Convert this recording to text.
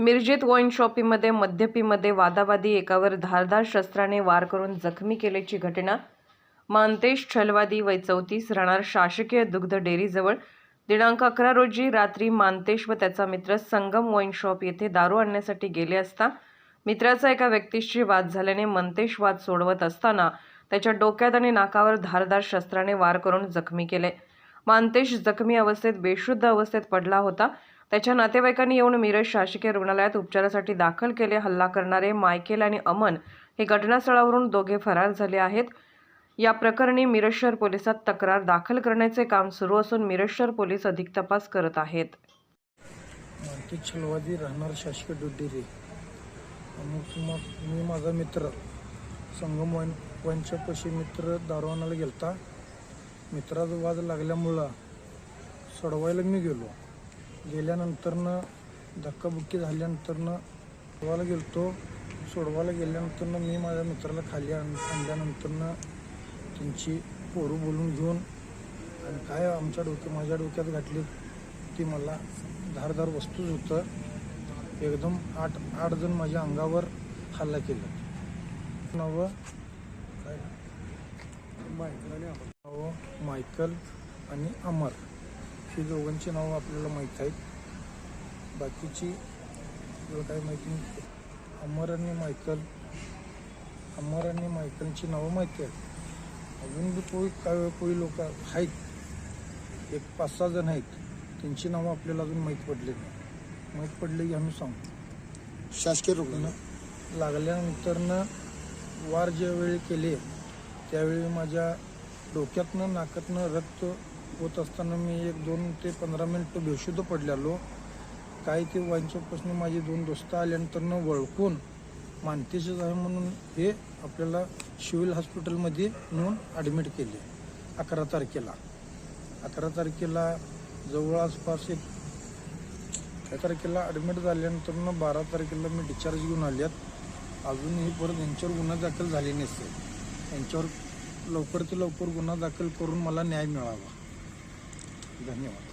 मिरजेत wine शॉपीमध्ये मद्यपीमध्ये वादावादी एकावर धारदार शस्त्राने वार करून जखमी केल्याची घटना. मानतेश छलवादी वय चौतीस राहणार शासकीय दुग्ध डेअरीजवळ दिनांक अकरा रोजी रात्री मानतेश व त्याचा मित्र संगम वाईन शॉप येथे दारू आणण्यासाठी गेले असता मित्राचा एका व्यक्तीशी वाद झाल्याने मंतेश वाद सोडवत असताना त्याच्या डोक्यात आणि नाकावर धारदार शस्त्राने वार करून जखमी केले. मानतेश जखमी अवस्थेत बेशुद्ध अवस्थेत पडला होता. त्याच्या नातेवाईकांनी येऊन मिरज शासकीय रुग्णालयात उपचारासाठी दाखल केले हल्ला करणारे मायकेल आणि अमन हे घटनास्थळावरून दोघे फरार झाले आहेत. या प्रकरणी मिरज शहर पोलिसात तक्रार दाखल करण्याचे काम सुरू असून मिरज शहर पोलीस अधिक तपास करत आहेत. छलवादी राहणार शासकीय डुड्डी मी माझा मित्र संगम वन वंचपशी मित्र दारवानाला गेलता. मित्राचा वाद लागल्यामुळं सोडवायला मी गेलो. गेल्यानंतरनं धक्काबुक्की झाल्यानंतरनं सोडवायला गेलतो. सोडवायला गेल्यानंतरनं मी माझ्या मित्राला खाली आण आणल्यानंतरनं त्यांची पोरं बोलून घेऊन आणि काय आमच्या डोक्या माझ्या डोक्यात घातली ती मला धारदार वस्तूच होतं. एकदम आठ आठ जण माझ्या अंगावर हल्ला केला. नावं काय? नावं मायकल आणि अमर. ही दोघांची नावं आपल्याला माहीत आहेत. बाकीची काय माहिती नाही? अमर आणि मायकल. अमर आणि मायकलची नावं माहिती आहेत. अजून बी कोई काय कोई लोक आहेत. एक पाच सहा जण आहेत. त्यांची नावं आपल्याला अजून माहीत पडले नाही. माहीत पडले की आम्ही सांगतो शासकीय रुग्ण न लागल्यानंतरनं वार ज्यावेळी केले त्यावेळी माझ्या डोक्यातनं नाकातनं रक्त होत असताना मी एक दोन ते पंधरा मिनटं बेशुद्ध पडलेलो. काय ते वांच्यापासून माझे दोन दोस्त आल्यानंतरनं वळखून मानतेचेच आहे म्हणून हे आपल्याला सिव्हिल हॉस्पिटलमध्ये नेऊन ॲडमिट केले अकरा तारखेला. अकरा तारखेला जवळ आसपास एक अकरा तारखेला ॲडमिट झाल्यानंतर बारा तारखेला मी डिस्चार्ज घेऊन आल्यात. अजूनही परत यांच्यावर गुन्हा दाखल झाले नसते यांच्यावर लवकर ते लवकर गुन्हा दाखल करून मला न्याय मिळावा. ధన్యవాదాలు.